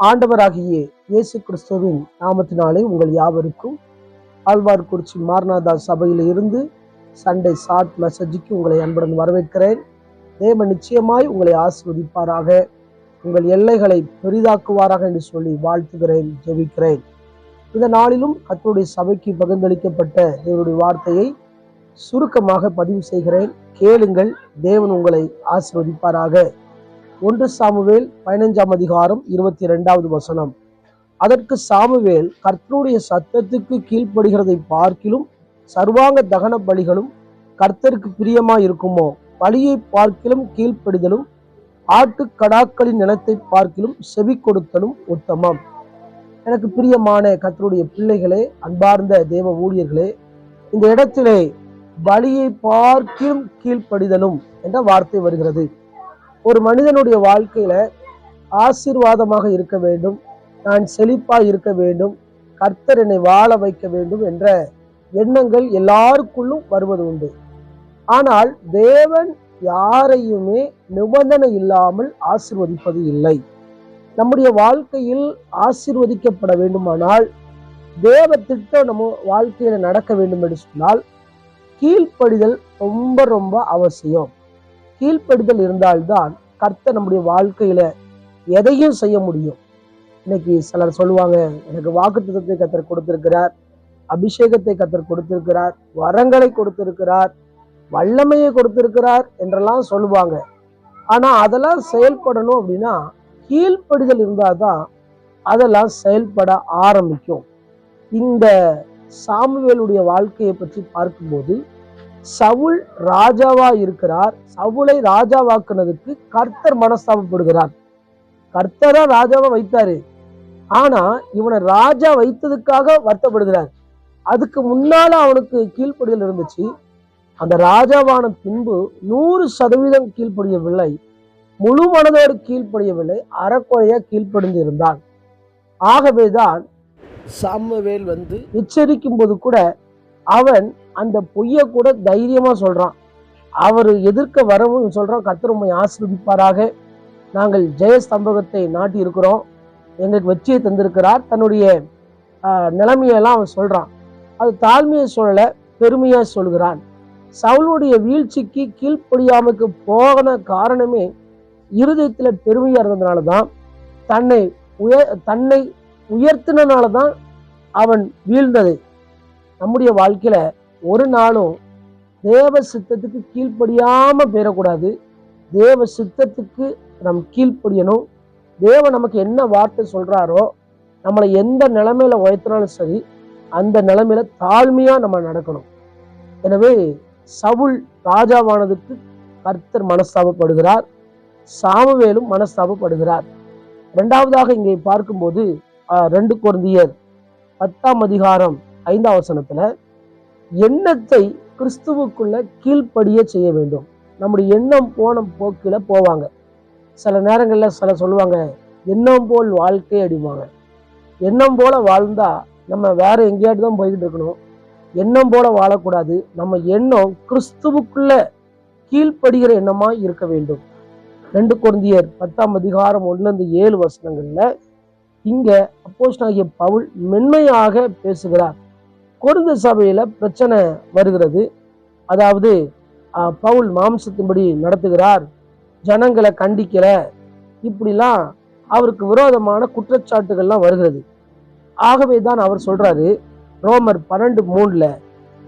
ஆண்டவராகிய இயேசு கிறிஸ்துவின் நாமத்தினாலே உங்கள் யாவருக்கும் ஆழ்வார்குறிச்சி மார்நாதா சபையில் இருந்து சண்டே ஷார்ட் மெசேஜுக்கு உங்களை அன்புடன் வரவேற்கிறேன். தேவ நிச்சயமாய் உங்களை ஆசிர்வதிப்பாராக. உங்கள் எல்லைகளை பெரிதாக்குவாராக என்று சொல்லி வாழ்த்துகிறேன் ஜெபிக்கிறேன். இந்த நாளிலும் கர்த்தருடைய சபைக்கு பகிர்ந்தளிக்கப்பட்ட தேவனுடைய வார்த்தையை சுருக்கமாக பதிவு செய்கிறேன். கேளுங்கள் தேவன் உங்களை ஆசிர்வதிப்பாராக. ஒன்று சாமுவேல் பதினைஞ்சாம் அதிகாரம் இருபத்தி இரண்டாவது வசனம். அதற்கு சாமுவேல் கர்த்தருடைய சத்தத்துக்கு கீழ்ப்படுகிறதை பார்க்கிலும் சர்வாங்க தகன பலிகளும் கர்த்தருக்கு பிரியமாய் இருக்குமோ பலியை பார்க்கிலும் கீழ்ப்படிதலும் ஆட்டுக்கடாக்களின் நிலத்தை பார்க்கிலும் செவி கொடுத்தலும் உத்தமம். எனக்கு பிரியமான கர்த்தருடைய பிள்ளைகளே அன்பார்ந்த தேவ ஊழியர்களே இந்த இடத்திலே பலியை பார்க்கிலும் கீழ்ப்படிதலும் என்ற வார்த்தை வருகிறது. ஒரு மனிதனுடைய வாழ்க்கையில ஆசீர்வாதமாக இருக்க வேண்டும் நான் செழிப்பா இருக்க வேண்டும் கர்த்தர் என்னை வாழ வைக்க வேண்டும் என்ற எண்ணங்கள் எல்லாருக்குள்ளும் வருவது உண்டு. ஆனால் தேவன் யாரையுமே நிபந்தனை இல்லாமல் ஆசிர்வதிப்பது இல்லை. நம்முடைய வாழ்க்கையில் ஆசிர்வதிக்கப்பட வேண்டுமானால் தேவ திட்டம் நம்ம வாழ்க்கையில நடக்க வேண்டும் என்று சொன்னால் கீழ்ப்படிதல் ரொம்ப ரொம்ப அவசியம். கீழ்ப்படுதல் இருந்தால்தான் கர்த்த நம்முடைய வாழ்க்கையில எதையும் செய்ய முடியும். இன்னைக்கு சிலர் சொல்லுவாங்க எனக்கு வாக்குத்தத்தை கத்தர் கொடுத்திருக்கிறார் அபிஷேகத்தை கத்தர் கொடுத்திருக்கிறார் வரங்களை கொடுத்திருக்கிறார் வல்லமையை கொடுத்திருக்கிறார் என்றெல்லாம் சொல்லுவாங்க. ஆனா அதெல்லாம் செயல்படணும் அப்படின்னா கீழ்ப்படிதல் இருந்தாதான் அதெல்லாம் செயல்பட ஆரம்பிக்கும். இந்த சாமுவேலுடைய வாழ்க்கையை பற்றி பார்க்கும்போது சவுல் ராஜாவா இருக்கிறார். சவுளை ராஜாவாக்குனதுக்கு கர்த்தர் மனஸ்தாபப்படுகிறார். கர்த்தரா ராஜாவா வைத்தாரு. ஆனா இவனை ராஜா வைத்ததுக்காக வருத்தப்படுகிறார். அதுக்கு முன்னால அவனுக்கு கீழ்ப்படிகள் இருந்துச்சு. அந்த ராஜாவான பின்பு நூறு சதவீதம் கீழ்ப்படியவில்லை. முழு மனதோடு கீழ்ப்படியவில்லை. அறக்குறையா கீழ்ப்படிந்து இருந்தான். ஆகவேதான் சாமுவேல் வந்து எச்சரிக்கும் போது கூட அவன் அந்த பொய்யை கூட தைரியமா சொல்றான். அவர் எதிர்க்க வரவும் சொல்றான் கர்த்தர் உம்மை ஆசிர்வதிப்பாராக. நாங்கள் ஜெயஸ்தம்பகத்தை நாட்டி இருக்கிறோம் எங்களுக்கு வெற்றியை தந்திருக்கிறார். தன்னுடைய நிலைமையெல்லாம் அவன் சொல்றான். அது தாழ்மையை சொல்லல பெருமையா சொல்கிறான். சவுளுடைய வீழ்ச்சிக்கு கீழ்ப்படியாமக்கு போன காரணமே இருதயத்தில் பெருமையா இருந்ததுனால தான் தன்னை உயர் தன்னை உயர்த்தினால தான் அவன் வீழ்ந்தது. நம்முடைய வாழ்க்கையில ஒரு நாளும் தேவ சித்தத்துக்கு கீழ்ப்படியாம பெறக்கூடாது தேவ சித்தத்துக்கு நம் கீழ்ப்படியணும். தேவன் நமக்கு என்ன வார்த்தை சொல்றாரோ நம்மளை எந்த நிலைமையில உயர்த்தினாலும் சரி அந்த நிலைமையில தாழ்மையா நம்ம நடக்கணும். எனவே சவுல் ராஜாவானதுக்கு கர்த்தர் மனஸ்தாபப்படுகிறார். சாமுவேலும் மனஸ்தாபப்படுகிறார். இரண்டாவதாக இங்கே பார்க்கும்போது ரெண்டு குருந்தியர் பத்தாம் அதிகாரம் ஐந்தாவது வசனத்துல எண்ணத்தை கிறிஸ்துவுக்குள்ள கீழ்ப்படிய செய்ய வேண்டும். நம்முடைய எண்ணம் போன போக்கில போவாங்க. சில நேரங்களில் சில சொல்லுவாங்க எண்ணம் போல் வாழ்க்கை அடிவாங்க எண்ணம் போல வாழ்ந்தா நம்ம வேற எங்கேயாட்டு தான் போய்கிட்டு இருக்கணும். எண்ணம் போல வாழக்கூடாது. நம்ம எண்ணம் கிறிஸ்துவுக்குள்ள கீழ்ப்படுகிற எண்ணமா இருக்க வேண்டும். ரெண்டு குழந்தையர் பத்தாம் அதிகாரம் ஒன்றுலேருந்து ஏழு வசனங்கள்ல இங்க ஆகிய பவுல் மென்மையாக பேசுகிறார். கொருந்த சபையில் பிரச்சனை வருகிறது. அதாவது பவுல் மாம்சத்தின்படி நடத்துகிறார். ஜனங்களை கண்டிக்கல. இப்படிலாம் அவருக்கு விரோதமான குற்றச்சாட்டுகள்லாம் வருகிறது. ஆகவே தான் அவர் சொல்றாரு ரோமர் பன்னெண்டு மூணுல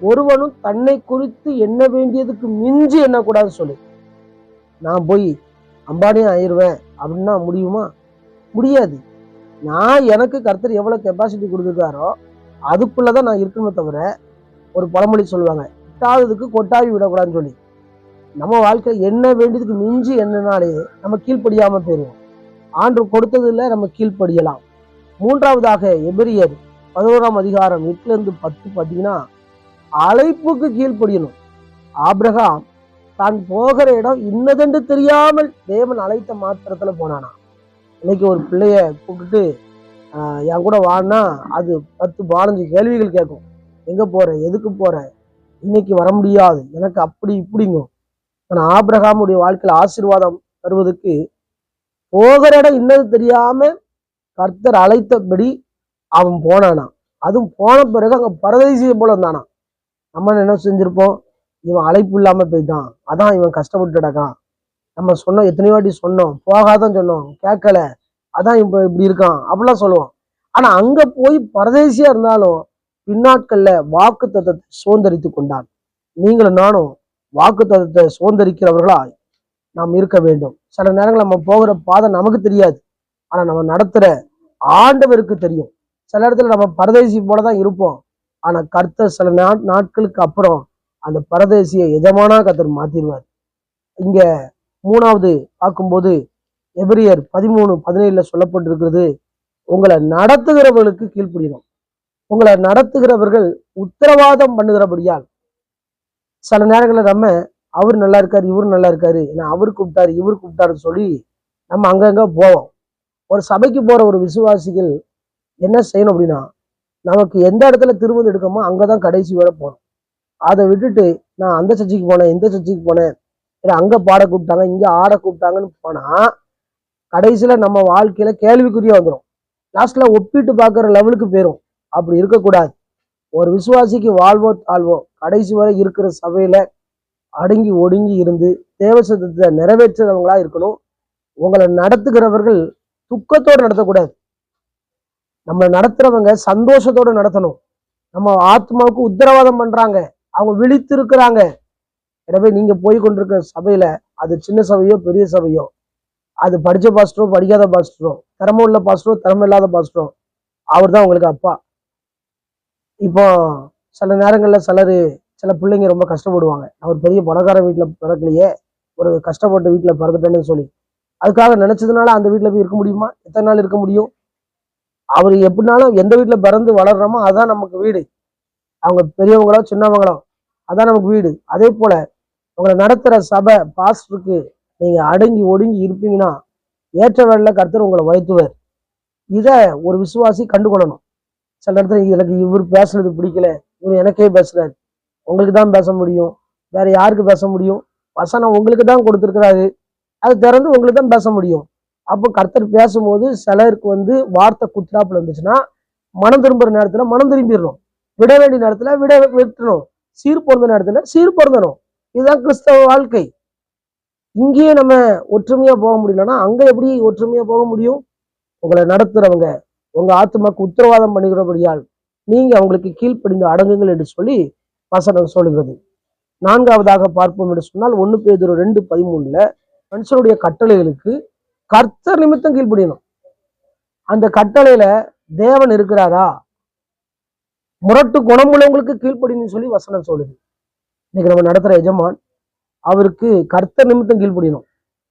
ஒருவனும் தன்னை குறித்து எண்ண வேண்டியதுக்கு மிஞ்சி எண்ணக்கூடாது சொல்லு. நான் போய் அம்பானே ஆயிடுவேன். அப்படின்னா முடியுமா? முடியாது. நான் எனக்கு கர்த்தர் எவ்வளோ கெப்பாசிட்டி கொடுத்துருக்காரோ அதுக்குள்ளே தான் நான் இருக்கணுமே தவிர ஒரு பழமொழி சொல்லுவாங்க இட்டாததுக்கு கொட்டாவி விடக்கூடாதுன்னு சொல்லி. நம்ம வாழ்க்கையில் என்ன வேண்டியதுக்கு மிஞ்சி என்னனாலே நம்ம கீழ்ப்படியாமல் போயிடுவோம் ஆண்டு கொடுத்ததில் நம்ம கீழ்ப்படியலாம். மூன்றாவதாக எபிரியர் பதினோராம் அதிகாரம் எட்டுலேருந்து பத்து பார்த்தீங்கன்னா அழைப்புக்கு கீழ்ப்படியணும். ஆப்ரஹாம் தான் போகிற இடம் இன்னதென்று தெரியாமல் தேவன் அழைத்த மாத்திரத்தில் போனானா இன்னைக்கு ஒரு பிள்ளைய கூப்பிட்டுட்டு என் கூட வான்னா அது பத்து பதினஞ்சு கேள்விகள் கேட்கும் எங்க போற? எதுக்கு போற? இன்னைக்கு வர முடியாது. எனக்கு அப்படி இப்படிங்கும் ஆனால் ஆபிரகாமுடைய வாழ்க்கையில ஆசீர்வாதம் தருவதற்கு போகிற இடம் இன்னது தெரியாம கர்த்தர் அழைத்தபடி அவன் போனானா. அதுவும் போன பிறகு அங்கே பரதேசியை போல இருந்தானா. நம்ம என்ன செஞ்சிருப்போம்? இவன் அழைப்பு இல்லாம போயிட்டான். அதான் இவன் கஷ்டப்பட்டு கிடக்கான். நம்ம சொன்னோம் எத்தனை வாட்டி சொன்னோம். போகாதான் சொன்னோம். கேட்கல. அதான் இப்போ இப்படி இருக்கான் அப்படிலாம் சொல்லுவான். ஆனா அங்க போய் பரதேசியா இருந்தாலும் பின்னாட்கள்ல வாக்கு தத்தத்தை சுதந்திரித்து கொண்டான். நீங்களும் நானும் வாக்கு தத்தத்தை சுதந்திரிக்கிறவர்களா நாம் இருக்க வேண்டும். சில நேரங்கள் நம்ம போகிற பாதை நமக்கு தெரியாது. ஆனா நம்ம நடத்துற ஆண்டவருக்கு தெரியும். சில இடத்துல நம்ம பரதேசி போல தான் இருப்போம். ஆனா கர்த்தர் சில நாட் நாட்களுக்கு அப்புறம் அந்த பரதேசியை எஜமானா கர்த்தர் மாத்திடுவார் இங்க மூணாவது பார்க்கும்போது எபிரியர் பதிமூணு பதினேழுல சொல்லப்பட்டிருக்கிறது உங்களை நடத்துகிறவர்களுக்கு கீழ்ப்படியணும். உங்களை நடத்துகிறவர்கள் உத்தரவாதம் பண்ணுகிறபடியால். சில நேரங்களில் நம்ம அவர் நல்லா இருக்காரு இவர் நல்லா இருக்காரு ஏன்னா அவர் கூப்பிட்டாரு இவர் கூப்பிட்டாருன்னு சொல்லி நம்ம அங்கங்க போவோம். ஒரு சபைக்கு போற ஒரு விசுவாசிகள் என்ன செய்யணும் அப்படின்னா நமக்கு எந்த இடத்துல திருமணம் எடுக்கமோ அங்கதான் கடைசி வேலை போகணும். அதை விட்டுட்டு நான் அந்த சர்ச்சைக்கு போனேன் இந்த சர்ச்சைக்கு போனேன் ஏன்னா அங்க பாட கூப்பிட்டாங்க இங்க ஆட கூப்பிட்டாங்கன்னு போனால் கடைசியில் நம்ம வாழ்க்கையில் கேள்விக்குறியாக வந்துடும் லாஸ்ட்டில் ஒப்பிட்டு பார்க்குற லெவலுக்கு போயிடும் அப்படி இருக்கக்கூடாது. ஒரு விசுவாசிக்கு வாழ்வோ தாழ்வோ கடைசி வரை இருக்கிற சபையில் அடங்கி ஒடுங்கி இருந்து தேவசத்தத்தை நிறைவேற்றுறவங்களா இருக்கணும். உங்களை நடத்துகிறவர்கள் துக்கத்தோடு நடத்தக்கூடாது. நம்ம நடத்துறவங்க சந்தோஷத்தோடு நடத்தணும். நம்ம ஆத்மாவுக்கு உத்தரவாதம் பண்றாங்க. அவங்க விழித்து இருக்கிறாங்க எனவே நீங்க போய் கொண்டிருக்கிற சபையில அது சின்ன சபையோ பெரிய சபையோ அது படித்த பாஸ்டரோ படிக்காத பாஸ்டரோ திறமை உள்ள பாஸ்டரோ திறமை இல்லாத பாஸ்டரோ அவர் தான் உங்களுக்கு அப்பா. இப்போ சில நேரங்களில் சிலர் சில பிள்ளைங்க ரொம்ப கஷ்டப்படுவாங்க. நான் ஒரு பெரிய பணக்கார வீட்டில் பிறக்கலையே ஒரு கஷ்டப்பட்ட வீட்டில் பிறந்துட்டேன்னு சொல்லி. அதுக்காக நினச்சதுனால அந்த வீட்டில் போய் இருக்க முடியுமா? எத்தனை நாள் இருக்க முடியும்? அவர் எப்படினாலும் எந்த வீட்டில் பிறந்து வளர்றோமோ அதான் நமக்கு வீடு. அவங்க பெரியவங்களோ சின்னவங்களோ அதான் நமக்கு வீடு. அதே போல் உங்களை நடத்துகிற சபை பாஸ்டருக்கு நீங்கள் அடங்கி ஒடுங்கி இருப்பீங்கன்னா ஏற்ற வேலையில் கர்த்தர் உங்களை வைத்துவர். இதை ஒரு விசுவாசி கண்டுகொள்ளணும். சில இடத்துல எனக்கு இவர் பேசுறது பிடிக்கல இவர் எனக்கே பேசுறாரு. உங்களுக்கு தான் பேச முடியும். வேற யாருக்கு பேச முடியும்? வசனம் உங்களுக்கு தான் கொடுத்துருக்கிறாரு. அது திறந்து உங்களுக்கு தான் பேச முடியும். அப்போ கர்த்தர் பேசும்போது சிலருக்கு வந்து வார்த்தை குத்துறாப்புல இருந்துச்சுன்னா மனம் திரும்புற நேரத்தில் மனம் திரும்பிடணும். விட வேண்டிய நேரத்தில் விட விட்டுணும். சீர் பொருந்த நேரத்தில் சீர் பொருந்தணும். இதுதான் கிறிஸ்தவ வாழ்க்கை. இங்கேயே நம்ம ஒற்றுமையா போக முடியலன்னா அங்க எப்படி ஒற்றுமையா போக முடியும்? உங்களை நடத்துறவங்க உங்க ஆத்மாக்கு உத்தரவாதம் பண்ணுகிறபடியால் நீங்க அவங்களுக்கு கீழ்ப்படிந்து அடங்குங்கள் என்று சொல்லி வசனம் சொல்கிறது. நான்காவதாக பார்ப்போம் என்று சொன்னால் ஒன்று பேதுரு ரெண்டு பதிமூணுல மனுஷனுடைய கட்டளைகளுக்கு கர்த்தர் நிமித்தம் கீழ்ப்படியணும். அந்த கட்டளையில தேவன் இருக்கிறாரா? முரட்டு குணமுள்ளவங்களுக்கு கீழ்ப்படின்னு சொல்லி வசனம் சொல்லுது. இன்னைக்கு நம்ம நடத்துற எஜமான் அவருக்கு கர்த்தர் நிமித்தம் கீழ்ப்படியணும்.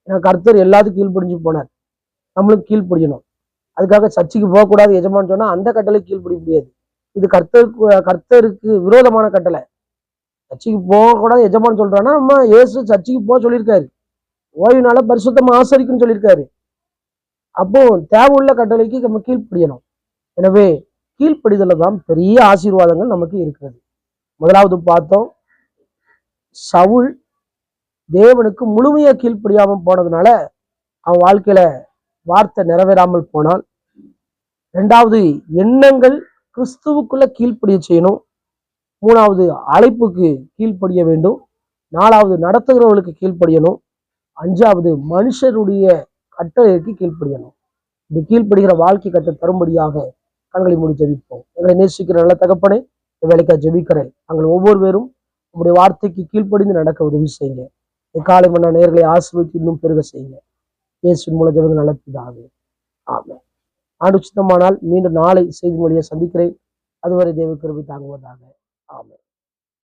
ஏன்னா கர்த்தர் எல்லாத்துக்கும் கீழ்ப்படிஞ்சு போனார். நம்மளுக்கு கீழ்ப்படியணும். அதுக்காக சர்ச்சைக்கு போகக்கூடாது எஜமான்னு சொன்னா அந்த கட்டளை கீழ்ப்படிய முடியாது. இது கர்த்தருக்கு கர்த்தருக்கு விரோதமான கட்டளை. சர்ச்சைக்கு போகக்கூடாது எஜமான் சொல்றான்னா நம்ம இயேசு சர்ச்சைக்கு போக சொல்லியிருக்காரு. ஓய்வுனால பரிசுத்தமா ஆசரிக்குன்னு சொல்லியிருக்காரு. அப்போ தேவையுள்ள கட்டளைக்கு நம்ம கீழ்ப்படியணும். எனவே கீழ்ப்படிதல தான் பெரிய ஆசீர்வாதங்கள் நமக்கு இருக்கிறது. முதலாவது பார்த்தோம். சவுல் தேவனுக்கு முழுமையா கீழ்ப்படியாமல் போனதுனால அவன் வாழ்க்கையில வார்த்தை நிறைவேறாமல் போனான். ரெண்டாவது எண்ணங்கள் கிறிஸ்துவுக்குள்ள கீழ்ப்படிய செய்யணும். மூணாவது அழைப்புக்கு கீழ்ப்படிய வேண்டும். நாலாவது நடத்துகிறவர்களுக்கு கீழ்ப்படியணும். அஞ்சாவது மனுஷருடைய கட்டளைக்கு கீழ்ப்படியணும். இப்படி கீழ்ப்படுகிற வாழ்க்கை கட்ட தரும்படியாக கண்களை மூடி ஜெபிப்போம். எங்களை நேசிக்கிற நல்ல தகப்பனே இந்த வேலைக்காக ஜெபிக்கிறேன். நாங்கள் ஒவ்வொரு பேரும் உங்களுடைய வார்த்தைக்கு கீழ்ப்படிந்து நடக்க உதவி செய்யுங்க. காலை மன்ன நேர்களை ஆசிர்வதித்து இன்னும் பெருக செய்யுங்க. இயேசுவின் மூலம் ஜபங்கள் நல்லதாகவே ஆமே ஆண்டு சித்தமானால் மீண்டும் நாளை செய்தி மொழியை சந்திக்கிறேன். அதுவரை தேவ கிருபி தாங்குவதாக. ஆமே